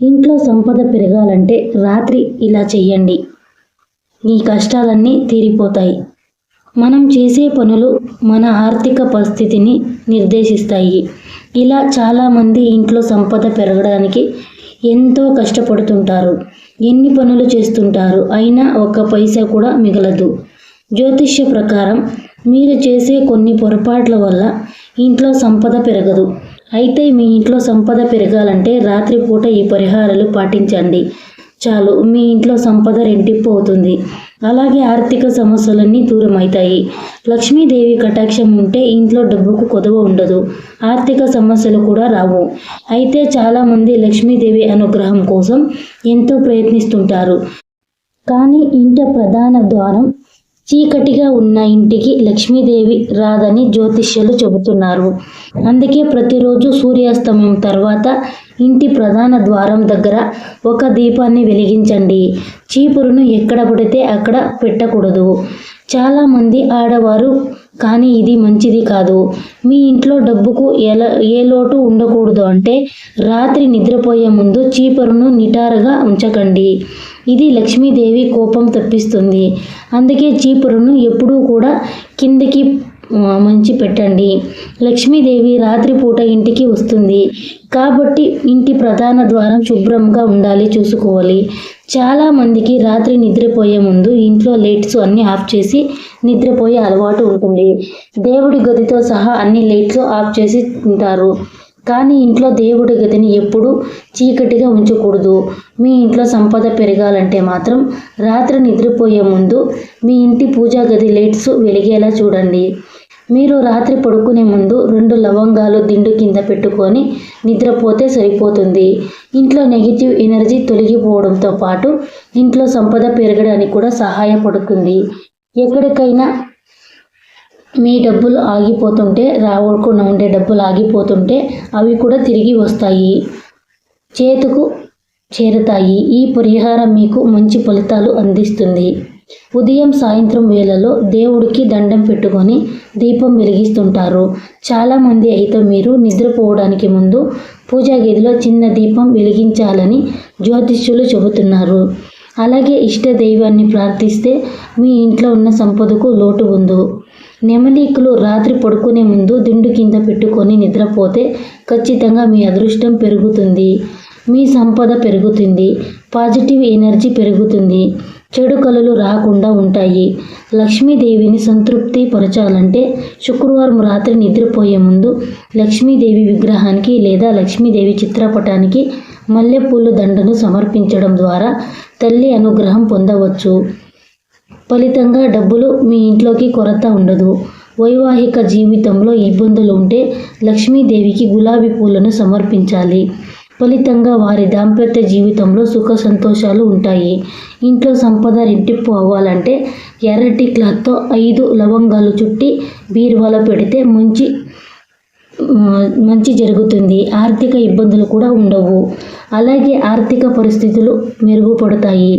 ఇంట్లో సంపద పెరగాలంటే రాత్రి ఇలా చెయ్యండి. మీ కష్టాలన్నీ తీరిపోతాయి. మనం చేసే పనులు మన ఆర్థిక పరిస్థితిని నిర్దేశిస్తాయి. ఇలా చాలామంది ఇంట్లో సంపద పెరగడానికి ఎంతో కష్టపడుతుంటారు. ఎన్ని పనులు చేస్తుంటారు అయినా ఒక్క పైసా కూడా మిగలదు. జ్యోతిష్య ప్రకారం మీరు చేసే కొన్ని పొరపాట్ల వల్ల ఇంట్లో సంపద పెరగదు. అయితే మీ ఇంట్లో సంపద పెరగాలంటే రాత్రిపూట ఈ పరిహారాలు పాటించండి. చాలు మీ ఇంట్లో సంపద రెట్టింపు అవుతుంది అలాగే ఆర్థిక సమస్యలన్నీ దూరం అవుతాయి లక్ష్మీదేవి కటాక్షం ఉంటే ఇంట్లో డబ్బుకు కొదవ ఉండదు. ఆర్థిక సమస్యలు కూడా రావు. అయితే చాలామంది లక్ష్మీదేవి అనుగ్రహం కోసం ఎంతో ప్రయత్నిస్తుంటారు. కానీ ఇంట ప్రధాన ద్వారం చీకటిగా ఉన్న ఇంటికి లక్ష్మీదేవి రాదని జ్యోతిష్యులు చెబుతున్నారు. అందుకే ప్రతిరోజు సూర్యాస్తమయం తర్వాత ఇంటి ప్రధాన ద్వారం దగ్గర ఒక దీపాన్ని వెలిగించండి. చీపురును ఎక్కడ పడితే అక్కడ పెట్టకూడదు. చాలామంది ఆడవారు కానీ ఇది మంచిది కాదు. మీ ఇంట్లో డబ్బుకు ఎలా ఏ లోటు ఉండకూడదు అంటే రాత్రి నిద్రపోయే ముందు చీపురును నిటారుగా ఉంచకండి. ఇది లక్ష్మీదేవి కోపం తప్పిస్తుంది. అందుకే చీపురును ఎప్పుడూ కూడా కిందికి మంచి పెట్టండి. లక్ష్మీదేవి రాత్రిపూట ఇంటికి వస్తుంది. కాబట్టి ఇంటి ప్రధాన ద్వారం శుభ్రంగా ఉండాలి చూసుకోవాలి. చాలామందికి రాత్రి నిద్రపోయే ముందు ఇంట్లో లైట్స్ అన్నీ ఆఫ్ చేసి నిద్రపోయే అలవాటు ఉంటుంది. దేవుడి గదితో సహా అన్ని లైట్స్ ఆఫ్ చేసి ఉంటారు. కానీ ఇంట్లో దేవుడి గదిని ఎప్పుడూ చీకటిగా ఉంచకూడదు. మీ ఇంట్లో సంపద పెరగాలంటే మాత్రం రాత్రి నిద్రపోయే ముందు మీ ఇంటి పూజా గది లైట్స్ వెలిగేలా చూడండి. మీరు రాత్రి పడుకునే ముందు రెండు లవంగాలు దిండు కింద పెట్టుకొని నిద్రపోతే సరిపోతుంది. ఇంట్లో నెగిటివ్ ఎనర్జీ తొలగిపోవడంతో పాటు ఇంట్లో సంపద పెరగడానికి కూడా సహాయపడుతుంది. ఎక్కడికైనా మీ డబ్బులు ఆగిపోతుంటే రావకుండా ఉండే డబ్బులు ఆగిపోతుంటే అవి కూడా తిరిగి వస్తాయి. చేతుకు చేరుతాయి. ఈ పరిహారం మీకు మంచి ఫలితాలు అందిస్తుంది. ఉదయం సాయంత్రం వేళలో దేవుడికి దండం పెట్టుకొని దీపం వెలిగిస్తుంటారు. చాలామంది అయితే మీరు నిద్రపోవడానికి ముందు పూజా గదిలో చిన్న దీపం వెలిగించాలని జ్యోతిష్యులు చెబుతున్నారు. అలాగే ఇష్ట దైవాన్ని ప్రార్థిస్తే మీ ఇంట్లో ఉన్న సంపదకు లోటు ఉందో. నెమలీకులు రాత్రి పడుకునే ముందు దిండు కింద పెట్టుకొని నిద్రపోతే ఖచ్చితంగా మీ అదృష్టం పెరుగుతుంది. మీ సంపద పెరుగుతుంది. పాజిటివ్ ఎనర్జీ పెరుగుతుంది. చెడు కళలు రాకుండా ఉంటాయి. లక్ష్మీదేవిని సంతృప్తి పరచాలంటే శుక్రవారం రాత్రి నిద్రపోయే ముందు లక్ష్మీదేవి విగ్రహానికి లేదా లక్ష్మీదేవి చిత్రపటానికి మల్లెపూలు దండను సమర్పించడం ద్వారా తల్లి అనుగ్రహం పొందవచ్చు. ఫలితంగా డబ్బులు మీ ఇంట్లోకి కొరత ఉండదు. వైవాహిక జీవితంలో ఇబ్బందులు ఉంటే లక్ష్మీదేవికి గులాబీ పూలను సమర్పించాలి. ఫలితంగా వారి దాంపత్య జీవితంలో సుఖ సంతోషాలు ఉంటాయి. ఇంట్లో సంపద రెట్టింపు అవ్వాలంటే ఎర్రటి క్లాత్తో ఐదు లవంగాలు చుట్టి బీరువాలో పెడితే మంచి మంచి జరుగుతుంది. ఆర్థిక ఇబ్బందులు కూడా ఉండవు. అలాగే ఆర్థిక పరిస్థితులు మెరుగుపడతాయి.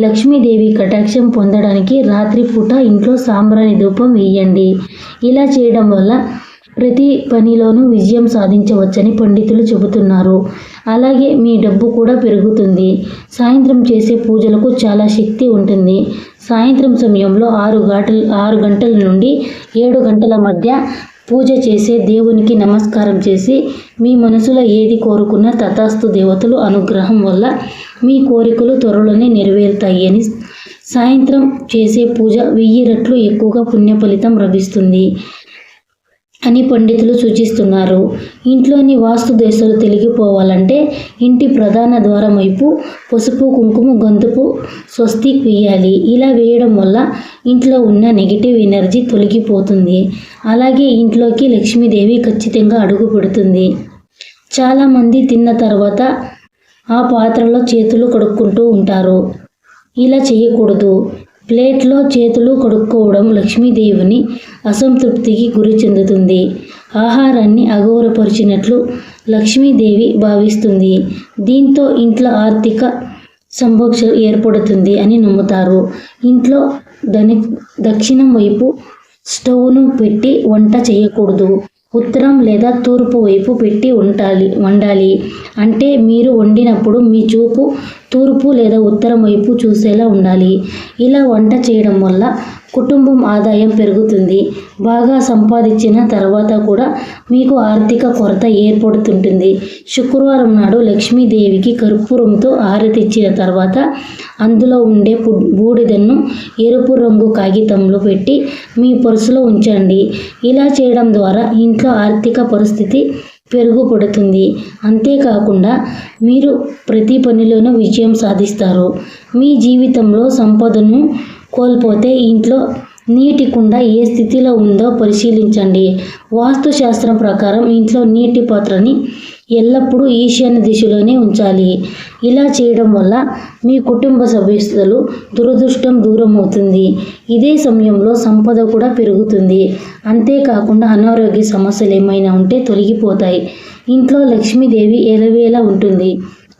లక్ష్మీదేవి కటాక్షం పొందడానికి రాత్రిపూట ఇంట్లో సాంబ్రాణి ధూపం వేయండి. ఇలా చేయడం వల్ల ప్రతి పనిలోనూ విజయం సాధించవచ్చని పండితులు చెబుతున్నారు. అలాగే మీ డబ్బు కూడా పెరుగుతుంది. సాయంత్రం చేసే పూజలకు చాలా శక్తి ఉంటుంది. సాయంత్రం సమయంలో ఆరు గంటల ఆరు గంటల నుండి ఏడు గంటల మధ్య పూజ చేసే దేవునికి నమస్కారం చేసి మీ మనసులో ఏది కోరుకున్న తథాస్తు దేవతలు అనుగ్రహం వల్ల మీ కోరికలు త్వరలోనే నెరవేరుతాయి అని సాయంత్రం చేసే పూజ వెయ్యి రెట్లు ఎక్కువగా పుణ్య ఫలితం లభిస్తుంది. అని పండితులు సూచిస్తున్నారు. ఇంట్లోని వాస్తు దశలు తెలిగిపోవాలంటే ఇంటి ప్రధాన ద్వారం వైపు పసుపు కుంకుమ గొంతుపు స్వస్తి వేయాలి. ఇలా వేయడం వల్ల ఇంట్లో ఉన్న నెగిటివ్ ఎనర్జీ తొలగిపోతుంది. అలాగే ఇంట్లోకి లక్ష్మీదేవి ఖచ్చితంగా అడుగు పెడుతుంది. చాలామంది తిన్న తర్వాత ఆ పాత్రలో చేతులు కడుక్కుంటూ ఉంటారు. ఇలా చేయకూడదు. ప్లేట్లో చేతులు కడుక్కోవడం లక్ష్మీదేవిని అసంతృప్తికి గురి చెందుతుంది. ఆహారాన్ని అగౌరపరిచినట్లు లక్ష్మీదేవి భావిస్తుంది. దీంతో ఇంట్లో ఆర్థిక సంభోక్ష ఏర్పడుతుంది అని నమ్ముతారు. ఇంట్లో దని దక్షిణం వైపు స్టవ్ను పెట్టి వంట చేయకూడదు. ఉత్తరం లేదా తూర్పు వైపు పెట్టి ఉండాలి వండాలి. అంటే మీరు వండినప్పుడు మీ చూపు తూర్పు లేదా ఉత్తరం వైపు చూసేలా ఉండాలి. ఇలా వంట చేయడం వల్ల కుటుంబం ఆదాయం పెరుగుతుంది. బాగా సంపాదించిన తర్వాత కూడా మీకు ఆర్థిక కొరత ఏర్పడుతుంటుంది. శుక్రవారం నాడు లక్ష్మీదేవికి కర్పూరంతో ఆరతిచ్చిన తర్వాత అందులో ఉండే బూడిదను ఎరుపు రంగు కాగితంలో పెట్టి మీ పర్సులో ఉంచండి. ఇలా చేయడం ద్వారా ఇంట్లో ఆర్థిక పరిస్థితి పెరుగుపడుతుంది. అంతేకాకుండా మీరు ప్రతి పనిలోనూ విజయం సాధిస్తారు. మీ జీవితంలో సంపదను కోల్పోతే ఇంట్లో నీటి కుండ ఏ స్థితిలో ఉందో పరిశీలించండి. వాస్తుశాస్త్రం ప్రకారం ఇంట్లో నీటి పాత్రని ఎల్లప్పుడూ ఈశాన్య దిశలోనే ఉంచాలి. ఇలా చేయడం వల్ల మీ కుటుంబ సభ్యులు దురదృష్టం దూరం అవుతుంది ఇదే సమయంలో సంపద కూడా పెరుగుతుంది. అంతేకాకుండా అనారోగ్య సమస్యలు ఏమైనా ఉంటే తొలగిపోతాయి. ఇంట్లో లక్ష్మీదేవి ఎలవేలా ఉంటుంది.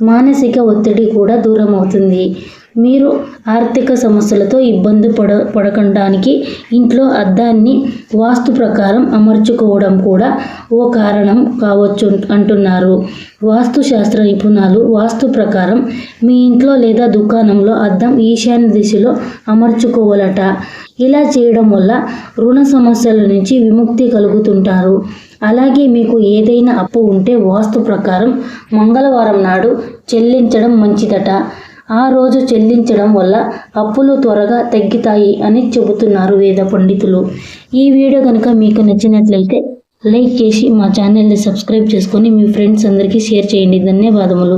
మానసిక ఒత్తిడి కూడా దూరం అవుతుంది మీరు ఆర్థిక సమస్యలతో ఇబ్బంది పడ పడకండానికి ఇంట్లో అద్దాన్ని వాస్తు ప్రకారం అమర్చుకోవడం కూడా ఓ కారణం కావచ్చు అంటున్నారు. వాస్తు శాస్త్ర నిపుణులు వాస్తు ప్రకారం మీ ఇంట్లో లేదా దుకాణంలో అద్దం ఈశాన్య దిశలో అమర్చుకోవాలట. ఇలా చేయడం వల్ల రుణ సమస్యల నుంచి విముక్తి కలుగుతుంటారు. అలాగే మీకు ఏదైనా అప్పు ఉంటే వాస్తు ప్రకారం మంగళవారం నాడు చెల్లించడం మంచిదట. ఆ రోజు చెల్లించడం వల్ల అప్పులు త్వరగా తగ్గుతాయి అని చెబుతున్నారు వేద పండితులు. ఈ వీడియో కనుక మీకు నచ్చినట్లయితే లైక్ చేసి మా ఛానల్ని సబ్స్క్రైబ్ చేసుకొని మీ ఫ్రెండ్స్ అందరికీ షేర్ చేయండి. ధన్యవాదములు.